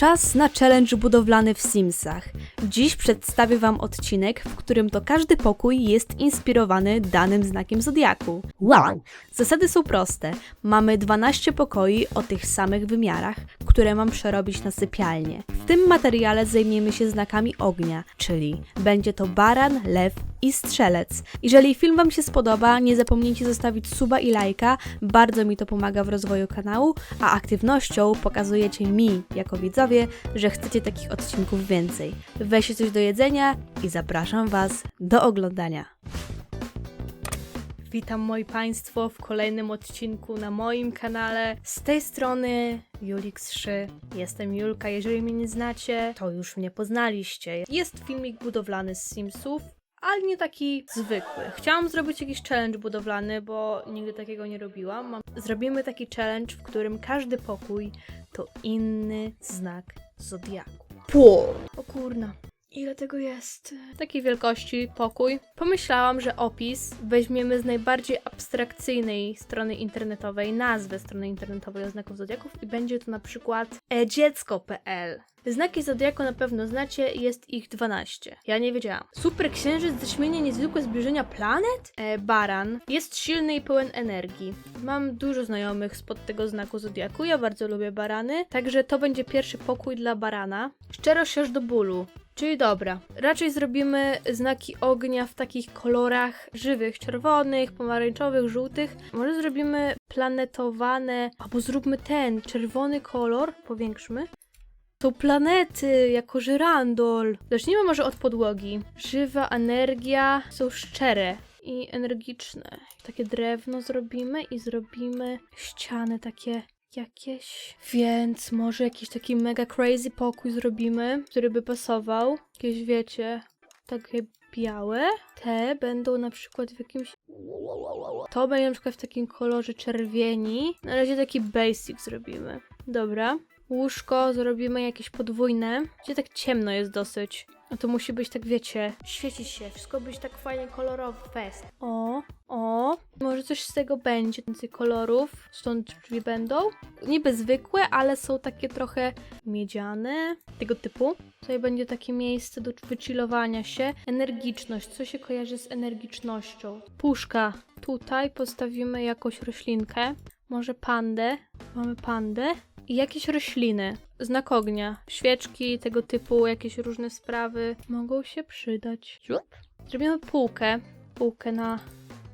Czas na challenge budowlany w Simsach. Dziś przedstawię Wam odcinek, w którym to każdy pokój jest inspirowany danym znakiem zodiaku. Wow! Zasady są proste. Mamy 12 pokoi o tych samych wymiarach, które mam przerobić na sypialnię. W tym materiale zajmiemy się znakami ognia, czyli będzie to baran, lew i strzelec. Jeżeli film Wam się spodoba, nie zapomnijcie zostawić suba i lajka, bardzo mi to pomaga w rozwoju kanału, a aktywnością pokazujecie mi, jako widzowie, że chcecie takich odcinków więcej. Weźcie coś do jedzenia i zapraszam Was do oglądania. Witam moi Państwo w kolejnym odcinku na moim kanale. Z tej strony Julix3. Jestem Julka. Jeżeli mnie nie znacie, to już mnie poznaliście. Jest filmik budowlany z Simsów, ale nie taki zwykły. Chciałam zrobić jakiś challenge budowlany, bo nigdy takiego nie robiłam. Zrobimy taki challenge, w którym każdy pokój to inny znak zodiaku. Pło! O kurna. Ile tego jest? Takiej wielkości pokój. Pomyślałam, że opis weźmiemy z najbardziej abstrakcyjnej strony internetowej, nazwę strony internetowej znaków zodiaków i będzie to na przykład edziecko.pl. Znaki zodiaku na pewno znacie, jest ich 12. Ja nie wiedziałam. Super księżyc, zaćmienie, niezwykłe zbliżenia planet? E, baran. Jest silny i pełen energii. Mam dużo znajomych spod tego znaku zodiaku, ja bardzo lubię barany, także to będzie pierwszy pokój dla barana. Szczerość aż do bólu. Czyli dobra, raczej zrobimy znaki ognia w takich kolorach żywych, czerwonych, pomarańczowych, żółtych. Może zrobimy planetowane, albo zróbmy ten czerwony kolor, powiększmy. To planety jako żyrandol. Zacznijmy może od podłogi. Żywa energia są szczere i energiczne. Takie drewno zrobimy i zrobimy ściany takie jakieś. Więc może jakiś taki mega crazy pokój zrobimy, który by pasował. Jakieś wiecie, takie białe. Te będą na przykład w jakimś. To będzie na przykład w takim kolorze czerwieni. Na razie taki basic zrobimy. Dobra. Łóżko zrobimy jakieś podwójne, gdzie tak ciemno jest dosyć. No to musi być tak, wiecie, świecić się, wszystko być tak fajnie kolorowo, fest. O, o, może coś z tego będzie, więcej kolorów, stąd drzwi będą. Niby zwykłe, ale są takie trochę miedziane, tego typu. Tutaj będzie takie miejsce do wychillowania się. Energiczność, co się kojarzy z energicznością? Puszka. Tutaj postawimy jakąś roślinkę, może pandę. Mamy pandę i jakieś rośliny. Znak ognia, świeczki, tego typu, jakieś różne sprawy mogą się przydać. Zrobimy półkę, półkę na,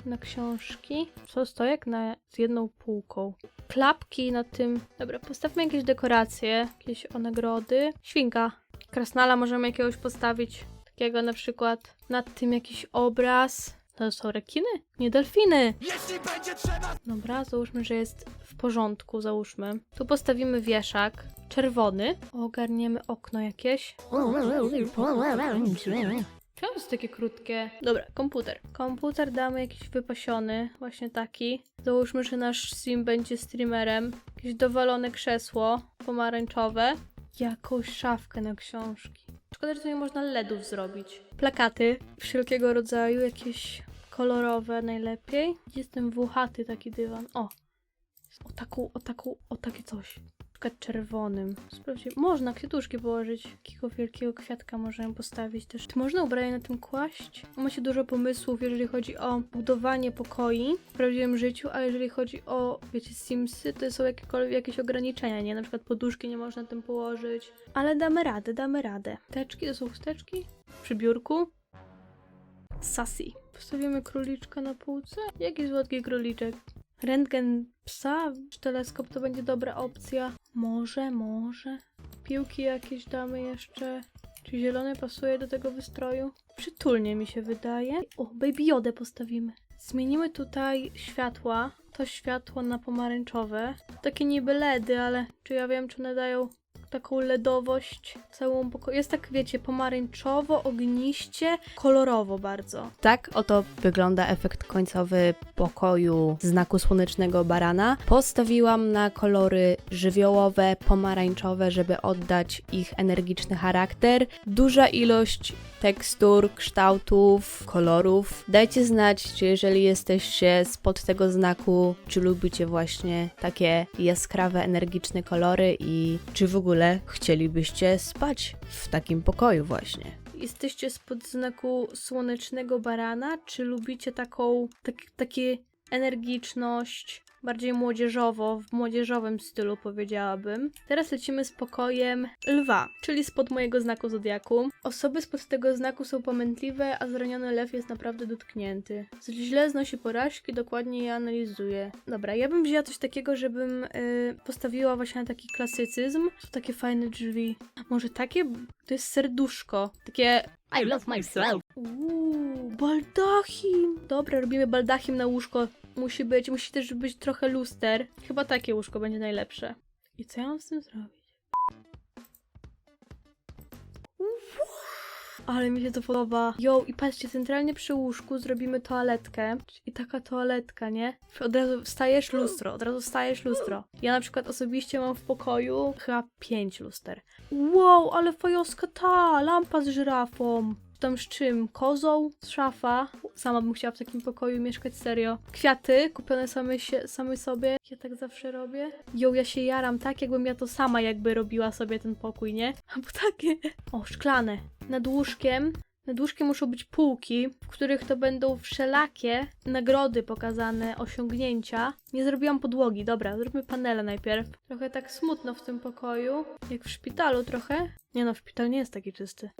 na książki. Co stojak na, z jedną półką. Klapki na tym. Dobra, postawmy jakieś dekoracje, jakieś o nagrody. Świnka. Krasnala możemy jakiegoś postawić. Takiego na przykład. Nad tym jakiś obraz. To są rekiny? Nie delfiny. Dobra, załóżmy, że jest w porządku, załóżmy. Tu postawimy wieszak czerwony. Ogarniemy okno jakieś. Czemu jest takie krótkie? Dobra, komputer. Komputer damy jakiś wypasiony, właśnie taki. Załóżmy, że nasz sim będzie streamerem. Jakieś dowalone krzesło pomarańczowe. Jakąś szafkę na książki. Szkoda, że tu nie można LEDów zrobić. Plakaty wszelkiego rodzaju, jakieś kolorowe najlepiej. Jest ten włochaty taki dywan. O! O taką, o taką, o takie coś. Przykład czerwonym. Sprawdźcie. Można kwiatuszki położyć. Jakiego wielkiego kwiatka możemy postawić też. Czy można ubranie na tym kłaść? Ma się dużo pomysłów, jeżeli chodzi o budowanie pokoi w prawdziwym życiu, a jeżeli chodzi o, wiecie, Simsy, to są jakiekolwiek jakieś ograniczenia, nie? Na przykład poduszki nie można na tym położyć. Ale damy radę, damy radę. Teczki, to są chusteczki? Przy biurku? Sassy. Postawimy króliczka na półce? Jaki słodki króliczek? Rentgen psa teleskop to będzie dobra opcja. Może, może. Piłki jakieś damy jeszcze. Czy zielony pasuje do tego wystroju? Przytulnie mi się wydaje. O, Baby Jodę postawimy. Zmienimy tutaj światła. To światło na pomarańczowe. Takie niby LEDy, ale czy ja wiem, czy one dają taką ledowość całą poko- Jest tak, wiecie, pomarańczowo, ogniście, kolorowo bardzo. Tak oto wygląda efekt końcowy pokoju znaku słonecznego barana. Postawiłam na kolory żywiołowe, pomarańczowe, żeby oddać ich energiczny charakter. Duża ilość tekstur, kształtów, kolorów. Dajcie znać, czy jeżeli jesteście spod tego znaku, czy lubicie właśnie takie jaskrawe, energiczne kolory i czy w ogóle ogóle chcielibyście spać w takim pokoju właśnie. Jesteście spod znaku słonecznego barana, czy lubicie taką, tak, takie energiczność, bardziej młodzieżowo, w młodzieżowym stylu powiedziałabym. Teraz lecimy z pokojem lwa, czyli spod mojego znaku zodiaku. Osoby spod tego znaku są pamiętliwe, a zraniony lew jest naprawdę dotknięty. Źle znosi porażki, dokładnie je analizuje. Dobra, ja bym wzięła coś takiego, żebym y, postawiła właśnie na taki klasycyzm. Są takie fajne drzwi. Może takie? To jest serduszko. Takie I love myself. Uuu, baldachim! Dobra, robimy baldachim na łóżko. Musi być, musi też być trochę luster. Chyba takie łóżko będzie najlepsze. I co ja mam z tym zrobić? Ale mi się to podoba. Jo, i patrzcie, centralnie przy łóżku zrobimy toaletkę. I taka toaletka, nie? Od razu wstajesz lustro, od razu wstajesz lustro. Ja na przykład osobiście mam w pokoju chyba pięć luster. Wow, ale fajoska ta, lampa z żyrafą. Tam z czym? Kozą? Szafa? Sama bym chciała w takim pokoju mieszkać, serio. Kwiaty kupione same, się, same sobie. Ja tak zawsze robię. Jo, ja się jaram tak, jakbym ja to sama jakby robiła sobie ten pokój, nie? Albo takie. O, szklane. Nad łóżkiem nad łóżkiem muszą być półki, w których to będą wszelakie nagrody pokazane, osiągnięcia. Nie zrobiłam podłogi, dobra, zróbmy panele najpierw. Trochę tak smutno w tym pokoju, jak w szpitalu trochę. Nie no, szpital nie jest taki czysty.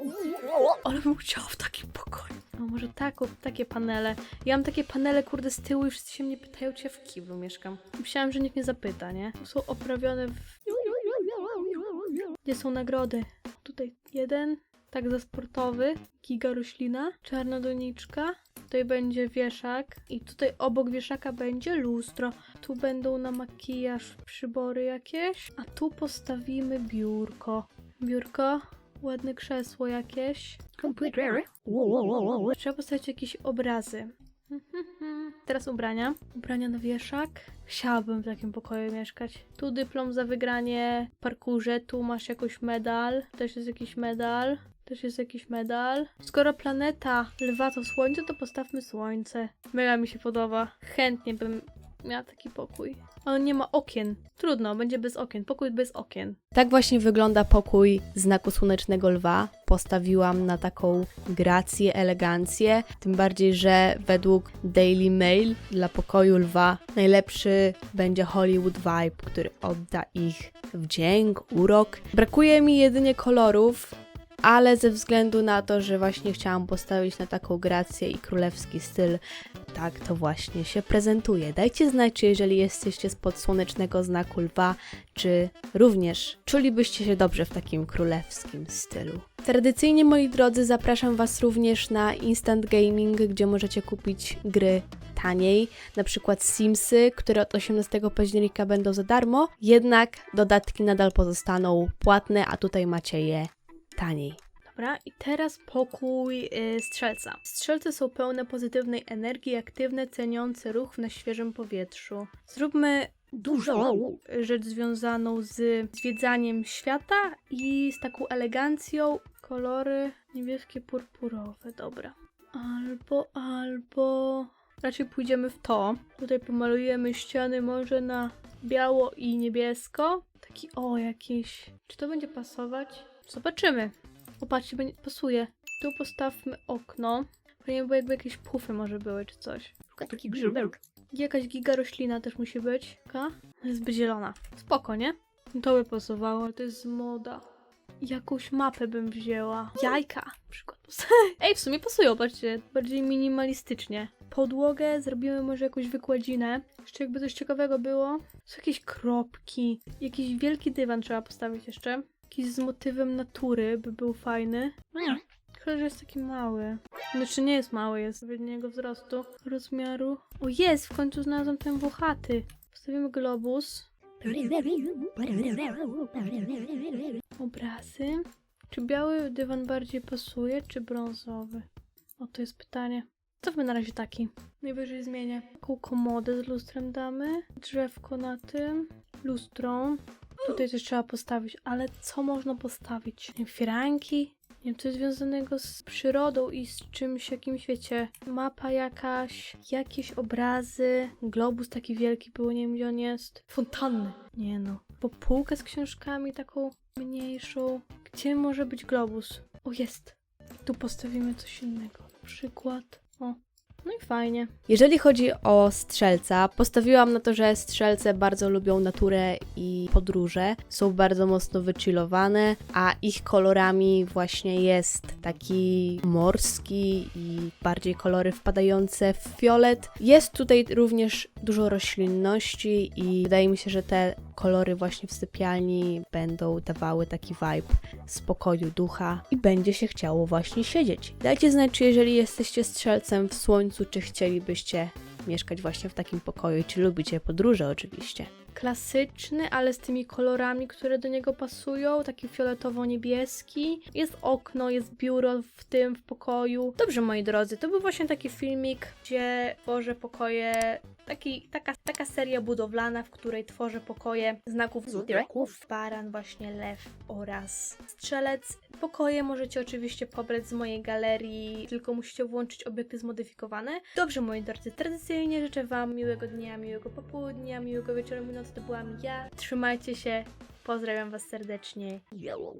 Ale bym chciała w takim pokoju. No może tak, takie panele. Ja mam takie panele, kurde, z tyłu i wszyscy się mnie pytają, czy ja w kiblu mieszkam. Myślałam, że nikt nie zapyta, nie? Są oprawione w... Gdzie są nagrody? Tutaj jeden, tak za sportowy, giga roślina, czarna doniczka, tutaj będzie wieszak i tutaj obok wieszaka będzie lustro. Tu będą na makijaż przybory jakieś, a tu postawimy biurko. Biurko, ładne krzesło jakieś. Trzeba postawić jakieś obrazy. Teraz ubrania. Ubrania na wieszak. Chciałabym w takim pokoju mieszkać. Tu dyplom za wygranie w parkurze, tu masz jakiś medal. Też jest jakiś medal. Też jest jakiś medal. Skoro planeta lwa to słońce, to postawmy słońce. Mega mi się podoba. Chętnie bym miała taki pokój. Ale nie ma okien. Trudno, będzie bez okien. Pokój bez okien. Tak właśnie wygląda pokój znaku słonecznego lwa. Postawiłam na taką grację, elegancję. Tym bardziej, że według Daily Mail dla pokoju lwa najlepszy będzie Hollywood Vibe, który odda ich wdzięk, urok. Brakuje mi jedynie kolorów, ale ze względu na to, że właśnie chciałam postawić na taką grację i królewski styl, tak to właśnie się prezentuje. Dajcie znać, czy jeżeli jesteście spod słonecznego znaku lwa, czy również czulibyście się dobrze w takim królewskim stylu. Tradycyjnie, moi drodzy, zapraszam Was również na Instant Gaming, gdzie możecie kupić gry taniej, na przykład Simsy, które od 18 października będą za darmo, jednak dodatki nadal pozostaną płatne, a tutaj macie je taniej. Dobra, i teraz pokój y, strzelca. Strzelce są pełne pozytywnej energii, aktywne, ceniące ruch na świeżym powietrzu. Zróbmy Dużo. rzecz związaną z zwiedzaniem świata i z taką elegancją. Kolory niebieskie, purpurowe, dobra. Albo, albo... Raczej pójdziemy w to. Tutaj pomalujemy ściany może na biało i niebiesko. Taki, o, jakiś... Czy to będzie pasować? Zobaczymy. Popatrzcie, będzie, pasuje. Tu postawmy okno. Fajnie by jakby jakieś pufy może były, czy coś. Taki grzybek. Jakaś giga roślina też musi być. Taka? Jest zielona. Spoko, nie? To by pasowało, ale to jest moda. Jakąś mapę bym wzięła. Jajka na przykład. Ej, w sumie pasują, patrzcie. Bardziej minimalistycznie. Podłogę zrobimy może jakąś wykładzinę. Jeszcze jakby coś ciekawego było. Są jakieś kropki. Jakiś wielki dywan trzeba postawić jeszcze. Jakiś z motywem natury by był fajny. Chyba, że jest taki mały. Znaczy nie jest mały, jest odpowiedniego wzrostu, rozmiaru. O jest, w końcu znalazłam ten włochaty. Postawimy globus, obrazy. Czy biały dywan bardziej pasuje, czy brązowy? O, to jest pytanie. Cofmy na razie taki. Najwyżej zmienię. Taką komodę z lustrem damy. Drzewko na tym. Lustrą. Tutaj coś trzeba postawić, ale co można postawić? Firanki? Nie wiem, coś związanego z przyrodą i z czymś, jakimś, wiecie, mapa jakaś, jakieś obrazy, globus taki wielki był, nie wiem gdzie on jest. Fontanny. Nie no. po półkę z książkami, taką mniejszą. Gdzie może być globus? O, jest. Tu postawimy coś innego. Na przykład. O. No i fajnie. Jeżeli chodzi o strzelca, postawiłam na to, że strzelce bardzo lubią naturę i podróże. Są bardzo mocno wychillowane, a ich kolorami właśnie jest taki morski i bardziej kolory wpadające w fiolet. Jest tutaj również dużo roślinności i wydaje mi się, że te kolory właśnie w sypialni będą dawały taki vibe spokoju ducha i będzie się chciało właśnie siedzieć. Dajcie znać, czy jeżeli jesteście strzelcem w słońcu, czy chcielibyście mieszkać właśnie w takim pokoju, czy lubicie podróże oczywiście. Klasyczny, ale z tymi kolorami, które do niego pasują, taki fioletowo-niebieski. Jest okno, jest biuro w tym w pokoju. Dobrze, moi drodzy, to był właśnie taki filmik, gdzie tworzę pokoje Taki, taka, taka seria budowlana, w której tworzę pokoje znaków zodiaków, baran, właśnie lew oraz strzelec. Pokoje możecie oczywiście pobrać z mojej galerii, tylko musicie włączyć obiekty zmodyfikowane. Dobrze, moi drodzy, tradycyjnie życzę Wam miłego dnia, miłego popołudnia, miłego wieczoru, nocy. To byłam ja. Trzymajcie się, pozdrawiam Was serdecznie. Yellow.